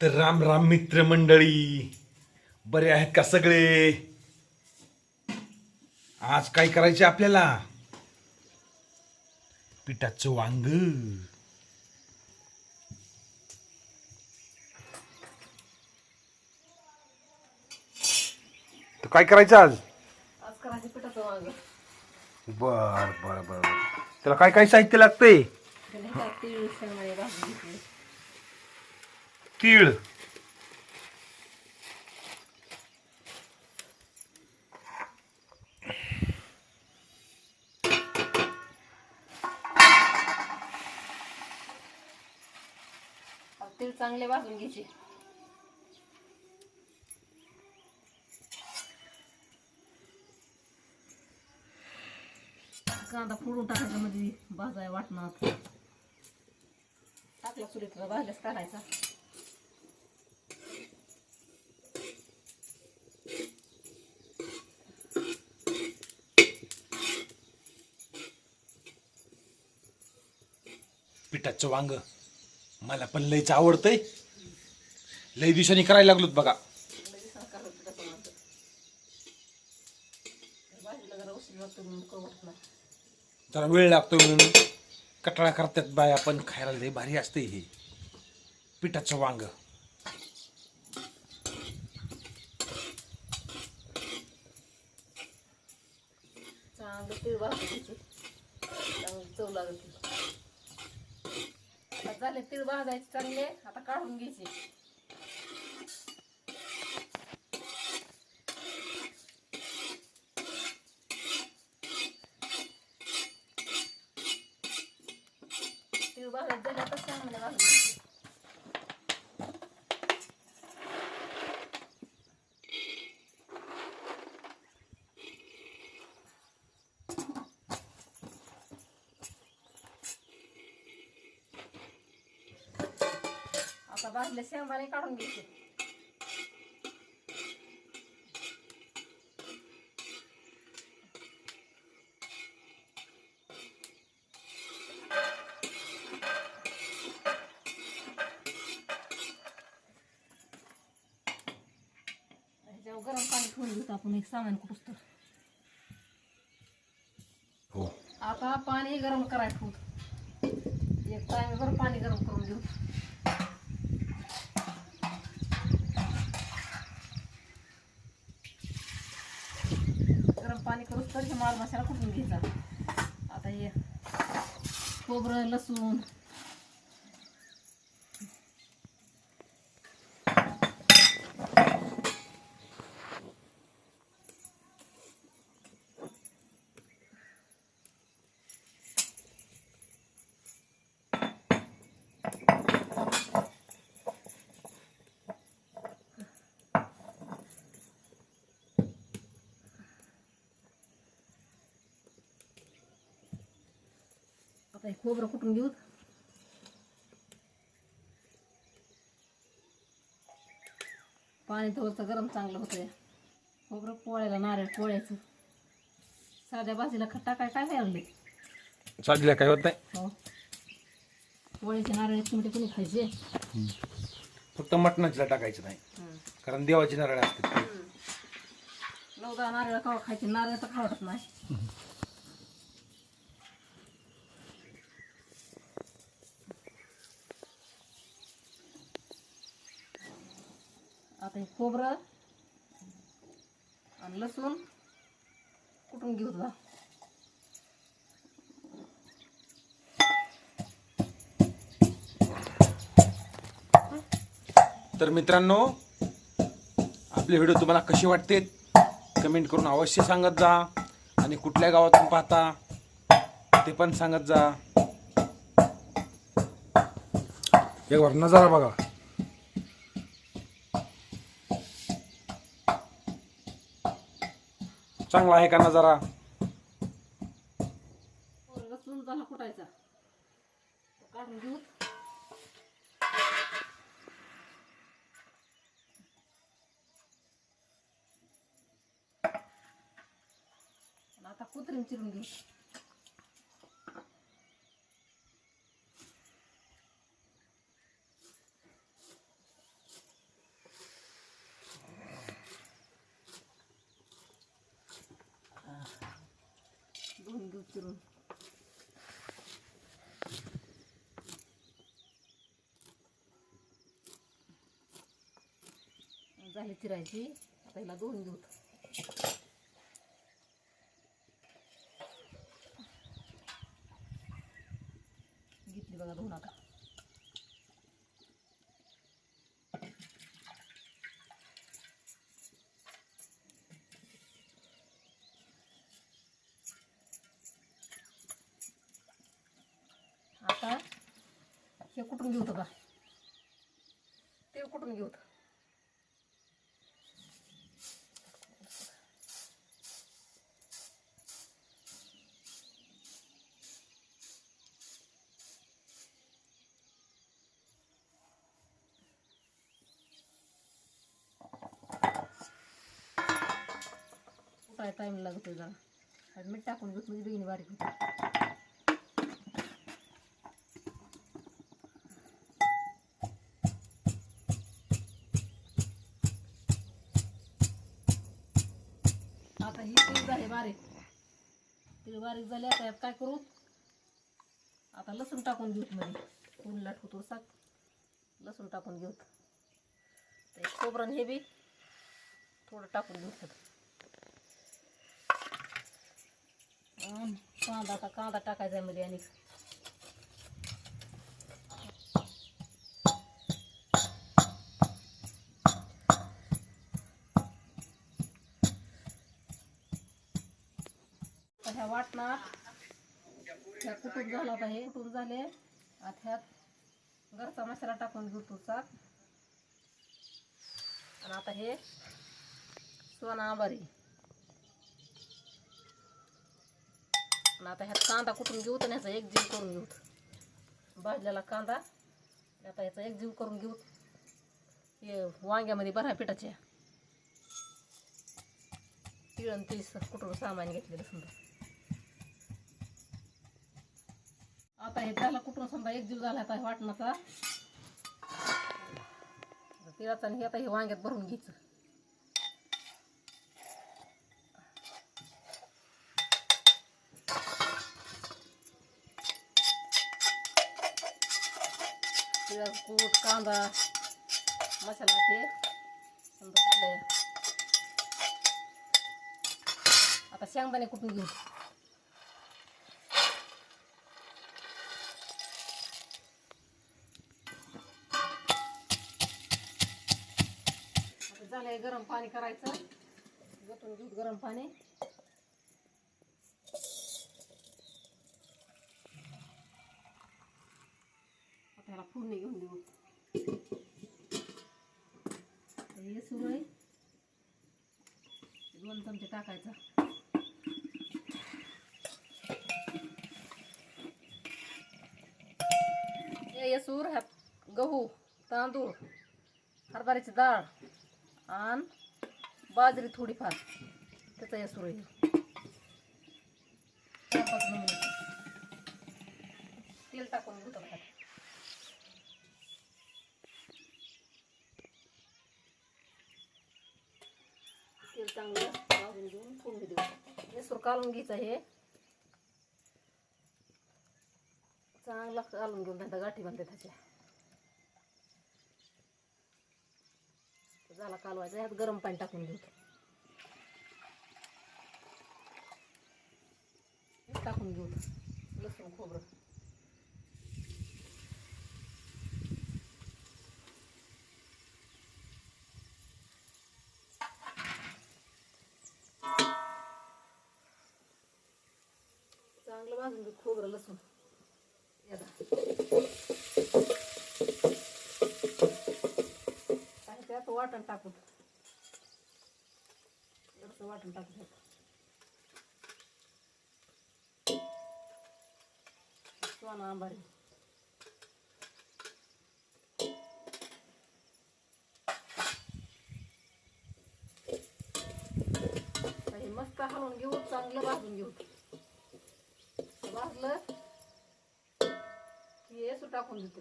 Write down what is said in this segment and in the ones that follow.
तर राम राम मित्र मंडळी बरे आहेत का सगळे? आज काय करायचे आपल्याला? पिठाचं वांग. तर काय करायचं आज? बर बर बर. त्याला काय काय साहित्य लागतंय? तीळ. चांगले भाजून घ्यायचे. कांदा फोडून टाकायचा मध्ये भाजाय वाटणार. टाकला चुलीत भाजल्यास काढायचा त्याचं वांग. मला पण लयच आवडतंय. लय दिवसांनी करायला लागलोत बघा. जरा जरा वेळ लागतो म्हणून. कटाळा करतात बाया पण खायला लय भारी असते हे. पिठाचं वांग चांगलं तीळ भाजून घ्यायचे चांगली चव लागते आता झाले तीळ भाजायचे चांगले आता काढून घ्यायचे. तीळ भाजायचे झाले आता चांगले भाजून घ्यायचे? आता भाजले शेंगदाणे काढून घ्यायचे. गरम पाणी ठेवून घेतो आपण एक सामान कुठं हो. आता पाणी गरम करायचं ठेवतो एक टाइमभर पाणी गरम करून घेऊ गरम पाणी करूच तर हे माल मसाला कुठून घ्यायचा? आता हे खोबरं लसूण खोबरं कुठून घेऊ? पाणी थोडंसं गरम चांगलं होतं खोबरं पोळ्याला नारळ पोळ्याचं. साध्या भाजीला खट्टा काय काय लागले साधीला काय होत नाही? हो. पोळ्याचे नारळ चिमटे कोणी खायचे? फक्त मटणाचीला टाकायचं नाही. कारण देवाची नारळ असते नऊ दहा नारळ खावा खायचे. नारळ तर खावत नाही. आता हे खोबरं आणि लसूण कुठून घेऊ तुला. तर मित्रांनो आपले व्हिडिओ तुम्हाला कसे वाटते कमेंट करून अवश्य सांगत जा आणि कुठल्या गावातून पाहता ते पण सांगत जा. एक वर नजारा बघा. चांगला आहे का नजारा? लसूण झाला कुटायचा तो काढून घेऊ. आणि आता कुत्रीम चिरून घेऊ चिरून झाली चिरायची. आता हिला दोन घेऊ. घेतली बघा दोन आता. आता हे कुठून घेऊ का ते कुठून घेऊ काय टाईम लागतो जरा आणि मीठ टाकून घेऊ म्हणजे बेगिनी बारीक होते. आता ही तीळ झाले बारीक. तीळ बारीक झाले आता यात काय करू? आता लसूण टाकून घेऊत मध्ये ऊन लाटू तो साग. लसूण टाकून घेऊत ते खोबरं हे बी थोडं टाकून घेऊ. कांदा आता कांदा टाकायचा आहे मध्ये आणि. ह्या वाटणार ह्या कुटून झाला होता हे कुटून झाले. आता ह्यात घरचा मसाला टाकून घेऊ तुझा आणि आता हे सोना आंबारी आणि आता ह्यात कांदा कुठून घेऊ तर ह्याचा एक जीव करून घेऊ भाजलेला कांदा आता ह्याचा एक जीव करून घेऊ. हे वांग्यामध्ये बऱ्या पिठाच्या तिळण तीस कुठून सामान घेतलेलं समजा. आता हे झालं कुठून समजा एक जीव झाला आता वाटणाचा. तिळाचा आणि हे आता हे वांग्यात भरून घ्यायचं. तिळाचं कूट कांदा मसाला ते समजा आता शेंगदाणे कुठून घेऊ? आता झालंय गरम पाणी करायचं. गटून दूध गरम पाणी आता ह्याला फोडणी घेऊन देऊ हे सुरू आहे दोन चमचे टाकायचा. हे येसूर ह्यात गहू तांदूळ हरभऱ्याची डाळ आणि बाजरी थोडीफार. त्याचा येसूर आहे तेल टाकून घेऊ त्यात. तेल चांगलं. भाजून घेऊन फोडणी देऊ येसूर कालून घ्यायचं हे चांगला कालून घेऊन त्यांना गाठी बांधते त्याच्या झाला कालवायचा ह्यात गरम पाणी टाकून घेऊ. टाकून घेऊ. लसूण खोबरं. चांगलं भाजून घेऊ खोबरं लसूण. याला आणि त्यात वाटण टाकू जरासं वाटण टाकू त्यात सोना आंबारी मस्त हलवून घेऊ चांगलं भाजून घेऊ. की टाकून देते.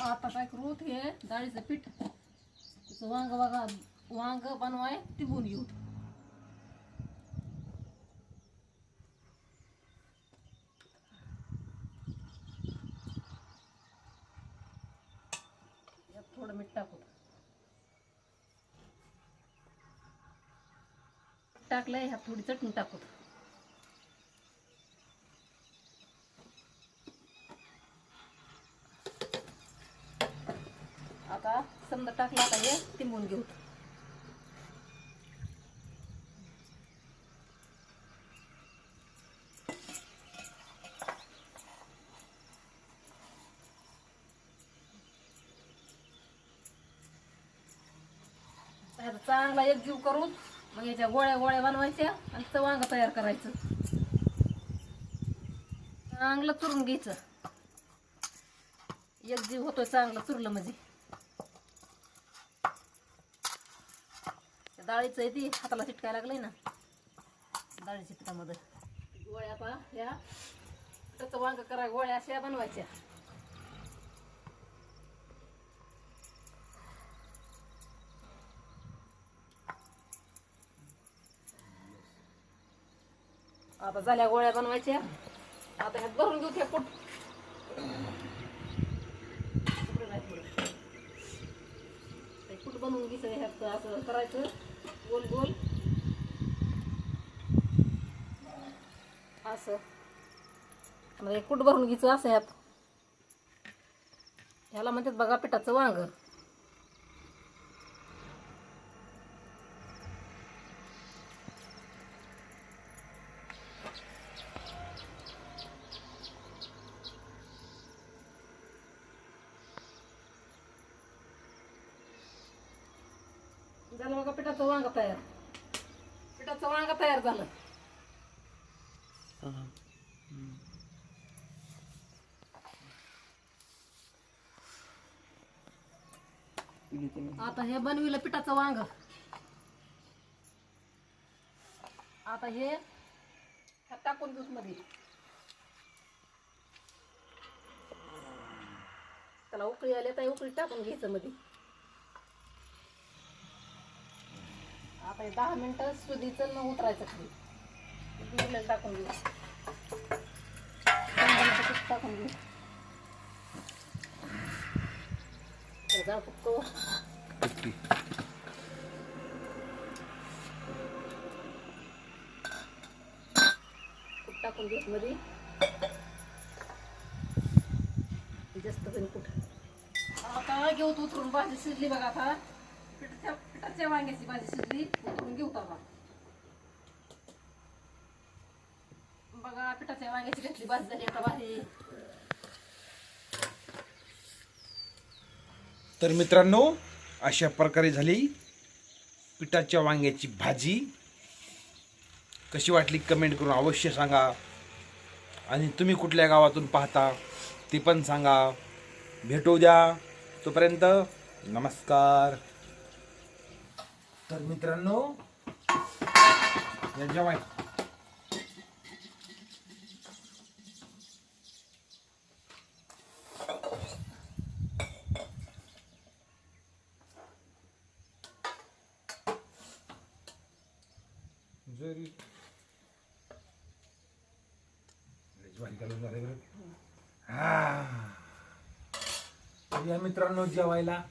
आता काय करू हे डाळीचं पीठ तुझं वांग बघा वांग बनवाय तिबून घेऊ यात थोडं मीठ टाकू टाकलं ह्या थोडी चटणी टाकू. आता समजा टाकलं आता हे तिंबून घेऊ. चांगला एक जीव करून मग याच्या गोळ्या गोळ्या बनवायच्या आणि तिचं वांग तयार करायचं. चांगलं चुरून घ्यायचं. एक जीव होतो चांगलं चुरलं म्हणजे. डाळीचं आहे ती हाताला चिटकायला लागलंय ना. डाळी चिटकामध्ये गोळ्या पा या. त्याचं वांग करा गोळ्या अशा बनवायच्या. आता झाल्या गोळ्या बनवायच्या. आता ह्यात भरून घेऊ ते पोट नाही ते कुठ बनवून घ्यायचं ह्यात असं करायचं? गोल गोल. असं. म्हणजे कुठ भरून घ्यायचं असं ह्यात? ह्याला म्हणतात बघा पिठाचं वांग झालं बघा पिठाचं वांग तयार. पिठाचं वांग तयार झालं. आता हे बनविलं पिठाचं वांग. आता हे ह्यात टाकून दूधमध्ये. त्याला उकळी आली तर उकळी टाकून घ्यायचं मध्ये. आता हे दहा मिनिटं सुधीचं मग उतरायचं खाली. दुधीला टाकून घेऊ. टाकून घेऊ. जाळ फुकतो कूट टाकून घेऊ मध्ये. जास्त कमी कुठ आता घेऊ उतरून भाजी शिजली बघा आता. पिठाच्या पिठाच्या वांग्याची भाजी शिजली उतरून घेऊ आता बघा पिठाच्या वांग्याची घेतली भाजी झाली आता भाजी तर मित्रांनो अशा प्रकारे झाली पिठाच्या वांग्याची भाजी. कशी वाटली कमेंट करून अवश्य सांगा. आणि तुम्ही कुठल्या गावातून पाहता ते पण सांगा. भेटू द्या. तोपर्यंत नमस्कार. तर मित्रांनो या जेवाय जरी ज्वारी घालून झाले बरं. हा या मित्रांनो जेवायला